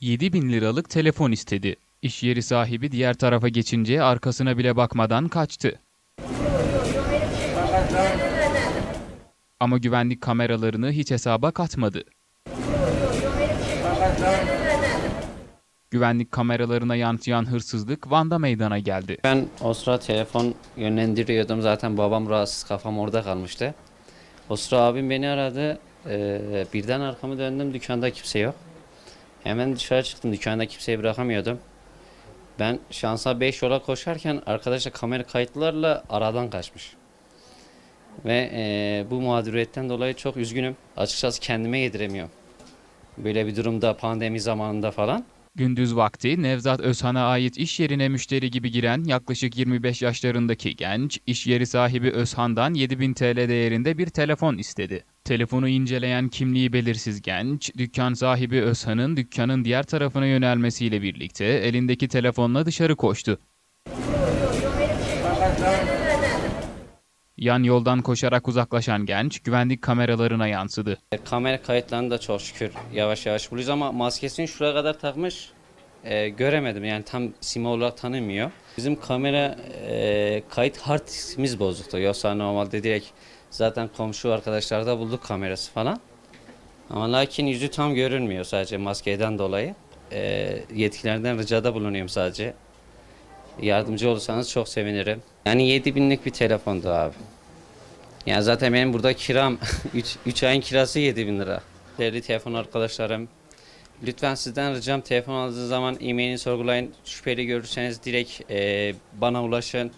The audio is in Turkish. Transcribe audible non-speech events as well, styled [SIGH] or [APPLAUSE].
7 bin liralık telefon istedi. İş yeri sahibi diğer tarafa geçince arkasına bile bakmadan kaçtı. Ama güvenlik kameralarını hiç hesaba katmadı. Güvenlik kameralarına yansıyan hırsızlık Van'da meydana geldi. Ben o sıra telefon yönlendiriyordum. Zaten babam rahatsız kafam orada kalmıştı. O sıra abim beni aradı. Ee, birden arkamı döndüm dükkanda kimse yok. Hemen dışarı çıktım dükkanda kimseyi bırakamıyordum. Ben şansa 5 yola koşarken arkadaşlar kamera kayıtlarla aradan kaçmış. Ve e, bu mağduriyetten dolayı çok üzgünüm. Açıkçası kendime yediremiyorum. Böyle bir durumda pandemi zamanında falan. Gündüz vakti Nevzat Özhan'a ait iş yerine müşteri gibi giren yaklaşık 25 yaşlarındaki genç, iş yeri sahibi Özhan'dan 7000 TL değerinde bir telefon istedi. Telefonu inceleyen kimliği belirsiz genç, dükkan sahibi Özhan'ın dükkanın diğer tarafına yönelmesiyle birlikte elindeki telefonla dışarı koştu. Yan yoldan koşarak uzaklaşan genç güvenlik kameralarına yansıdı. E, Kamera kayıtlarını da çok şükür yavaş yavaş buluyoruz ama maskesini şuraya kadar takmış. E, göremedim yani tam sima olarak tanımıyor. Bizim kamera e, kayıt hard diskimiz bozuktu. Yoksa normalde direkt zaten komşu arkadaşlarda bulduk kamerası falan. Ama lakin yüzü tam görünmüyor sadece maskeden dolayı. E, yetkilerden ricada bulunuyorum sadece. Yardımcı olursanız çok sevinirim. Yani 7000'lik bir telefondu abi. Yani zaten benim burada kiram [LAUGHS] 3 ayın kirası 7000 lira. Değerli telefon arkadaşlarım lütfen sizden ricam telefon aldığınız zaman e-mailini sorgulayın. Şüpheli görürseniz direkt e, bana ulaşın.